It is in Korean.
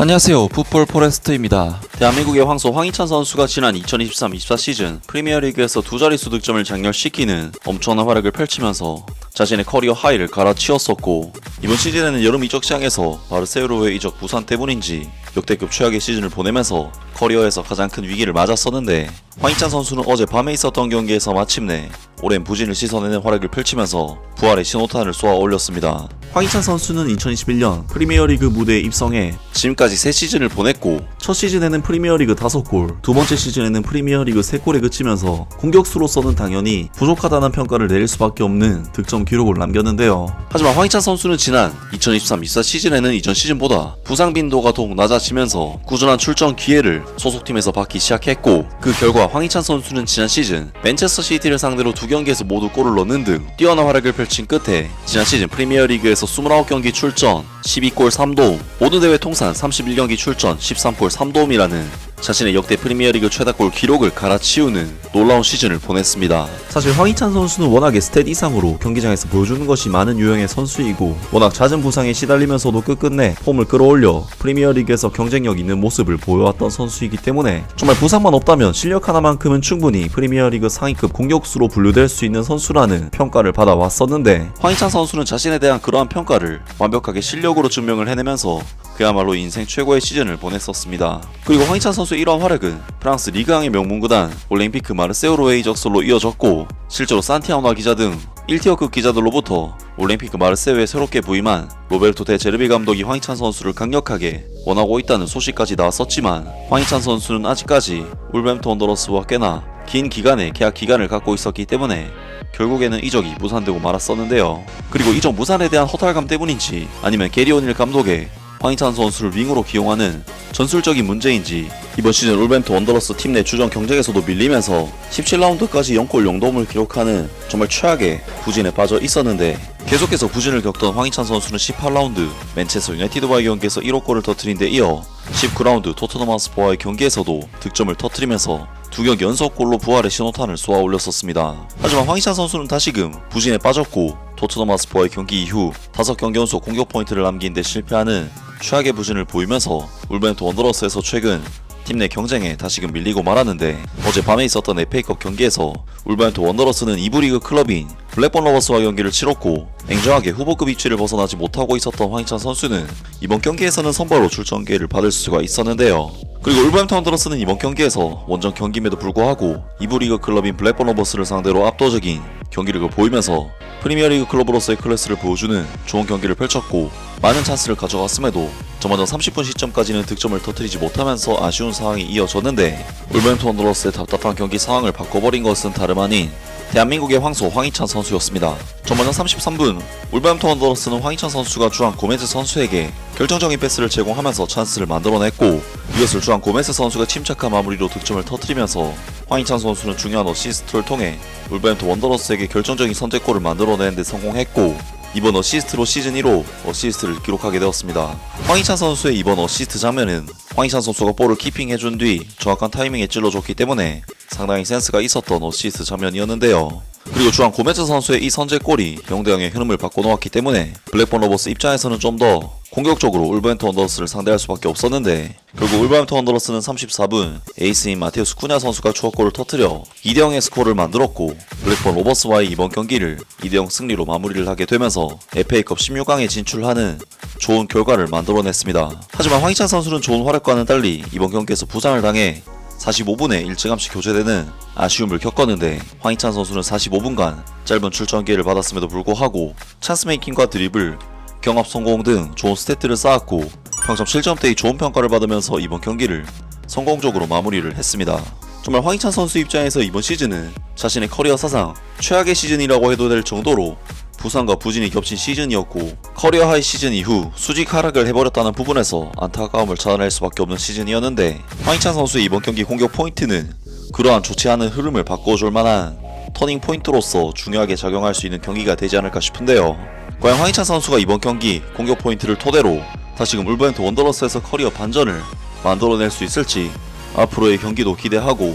안녕하세요. 풋볼 포레스트입니다. 대한민국의 황소 황희찬 선수가 지난 2023-24 시즌 프리미어리그에서 두 자릿수 득점을 장렬시키는 엄청난 활약을 펼치면서 자신의 커리어 하이를 갈아치웠었고 이번 시즌에는 여름 이적 시장에서 바르세유로의 이적 부산 때문인지 역대급 최악의 시즌을 보내면서 커리어에서 가장 큰 위기를 맞았었는데 황희찬 선수는 어제 밤에 있었던 경기에서 마침내 오랜 부진을 씻어내는 활약을 펼치면서 부활의 신호탄을 쏘아 올렸습니다. 황희찬 선수는 2021년 프리미어리그 무대에 입성해 지금까지 3시즌을 보냈고 첫 시즌에는 프리미어리그 5골, 두 번째 시즌에는 프리미어리그 3골에 그치면서 공격수로서는 당연히 부족하다는 평가를 내릴 수밖에 없는 득점 기록을 남겼는데요. 하지만 황희찬 선수는 지난 2023-24 시즌에는 이전 시즌보다 부상 빈도가 더욱 낮아지면서 꾸준한 출전 기회를 소속팀에서 받기 시작했고 그 결과 황희찬 선수는 지난 시즌 맨체스터 시티를 상대로 두 경기에서 모두 골을 넣는 등 뛰어난 활약을 펼친 끝에 지난 시즌 프리미어리그에서 29경기 출전 12골 3도움 모든 대회 통산 31경기 출전 13골 3도움이라는 자신의 역대 프리미어리그 최다골 기록을 갈아치우는 놀라운 시즌을 보냈습니다. 사실 황희찬 선수는 워낙에 스탯 이상으로 경기장에서 보여주는 것이 많은 유형의 선수이고 워낙 잦은 부상에 시달리면서도 끝끝내 폼을 끌어올려 프리미어리그에서 경쟁력 있는 모습을 보여왔던 선수이기 때문에 정말 부상만 없다면 실력 하나만큼은 충분히 프리미어리그 상위급 공격수로 분류될 수 있는 선수라는 평가를 받아왔었는데 황희찬 선수는 자신에 대한 그러한 평가를 완벽하게 실력으로 증명을 해내면서 그야말로 인생 최고의 시즌을 보냈었습니다. 그리고 황희찬 선수 의 이러한 활약은 프랑스 리그왕의 명문구단 올림피크 마르세유로의 이적설로 이어졌고 실제로 산티아오나 기자 등 1티어급 기자들로부터 올림피크 마르세유에 새롭게 부임한 로베르토 데 제르비 감독이 황희찬 선수를 강력하게 원하고 있다는 소식까지 나왔었지만 황희찬 선수는 아직까지 울버햄튼 원더러스와 꽤나 긴 기간의 계약 기간을 갖고 있었기 때문에 결국에는 이적이 무산되고 말았었는데요. 그리고 이적 무산에 대한 허탈감 때문인지 아니면 게리 오닐 감독의 황희찬 선수를 윙으로 기용하는 전술적인 문제인지 이번 시즌 울벤트 원더러스 팀 내 주전 경쟁에서도 밀리면서 17라운드까지 0골 0도움을 기록하는 정말 최악의 부진에 빠져 있었는데 계속해서 부진을 겪던 황희찬 선수는 18라운드 맨체스터 유나이티드와의 경기에서 1호 골을 터트린 데 이어 19라운드 토트넘 하스퍼와의 경기에서도 득점을 터트리면서 두 경기 연속 골로 부활의 신호탄을 쏘아 올렸었습니다. 하지만 황희찬 선수는 다시금 부진에 빠졌고 토트넘 하스퍼와의 경기 이후 5경기 연속 공격 포인트를 남긴 데 실패하는 최악의 부진을 보이면서 울벤트 원더러스에서 최근 팀 내 경쟁에 다시금 밀리고 말았는데 어제 밤에 있었던 FA컵 경기에서 울버햄트 원더러스는 2부 리그 클럽인 블랙번 러버스와 경기를 치렀고 냉정하게 후보급 위치를 벗어나지 못하고 있었던 황희찬 선수는 이번 경기에서는 선발로 출전 기회를 받을 수가 있었는데요. 그리고 울버햄튼 원더러스는 이번 경기에서 원정 경기임에도 불구하고 2부 리그 클럽인 블랙번 러버스를 상대로 압도적인 경기력을 보이면서 프리미어리그 클럽으로서의 클래스를 보여주는 좋은 경기를 펼쳤고 많은 찬스를 가져갔음에도 저마다 30분 시점까지는 득점을 터뜨리지 못하면서 아쉬운 상황이 이어졌는데 울버햄튼 원더러스의 답답한 경기 상황을 바꿔버린 것은 다름 아닌 대한민국의 황소 황희찬 선수였습니다. 전반전 33분 울버햄튼 원더러스는 황희찬 선수가 주한 고메즈 선수에게 결정적인 패스를 제공하면서 찬스를 만들어냈고 이것을 주한 고메즈 선수가 침착한 마무리로 득점을 터뜨리면서 황희찬 선수는 중요한 어시스트를 통해 울버햄튼 원더러스에게 결정적인 선제골을 만들어내는 데 성공했고 이번 어시스트로 시즌 1호 어시스트를 기록하게 되었습니다. 황희찬 선수의 이번 어시스트 장면은 황희찬 선수가 볼을 키핑해준 뒤 정확한 타이밍에 찔러줬기 때문에 상당히 센스가 있었던 어시스트 장면이었는데요. 그리고 주한 고메즈 선수의 이 선제골이 0대0의 흐름을 바꿔놓았기 때문에 블랙번 러버스 입장에서는 좀 더 공격적으로 울버햄튼 원더러스를 상대할 수밖에 없었는데 결국 울버햄튼 원더러스는 34분 에이스인 마테우스 쿠냐 선수가 추가골을 터뜨려 2대0의 스코어를 만들었고 블랙번 로버스와의 이번 경기를 2대0 승리로 마무리를 하게 되면서 FA컵 16강에 진출하는 좋은 결과를 만들어냈습니다. 하지만 황희찬 선수는 좋은 활약과는 달리 이번 경기에서 부상을 당해 45분에 일찌감치 교체되는 아쉬움을 겪었는데 황희찬 선수는 45분간 짧은 출전 기회를 받았음에도 불구하고 찬스 메이킹과 드리블, 경합 성공 등 좋은 스탯들을 쌓았고 평점 7점대의 좋은 평가를 받으면서 이번 경기를 성공적으로 마무리를 했습니다. 정말 황희찬 선수 입장에서 이번 시즌은 자신의 커리어 사상 최악의 시즌이라고 해도 될 정도로 부상과 부진이 겹친 시즌이었고 커리어 하이 시즌 이후 수직 하락을 해버렸다는 부분에서 안타까움을 찾아낼 수밖에 없는 시즌이었는데 황희찬 선수의 이번 경기 공격 포인트는 그러한 좋지 않은 흐름을 바꿔줄 만한 터닝 포인트로서 중요하게 작용할 수 있는 경기가 되지 않을까 싶은데요. 과연 황희찬 선수가 이번 경기 공격 포인트를 토대로 다시금 울버햄튼 원더러스에서 커리어 반전을 만들어낼 수 있을지 앞으로의 경기도 기대하고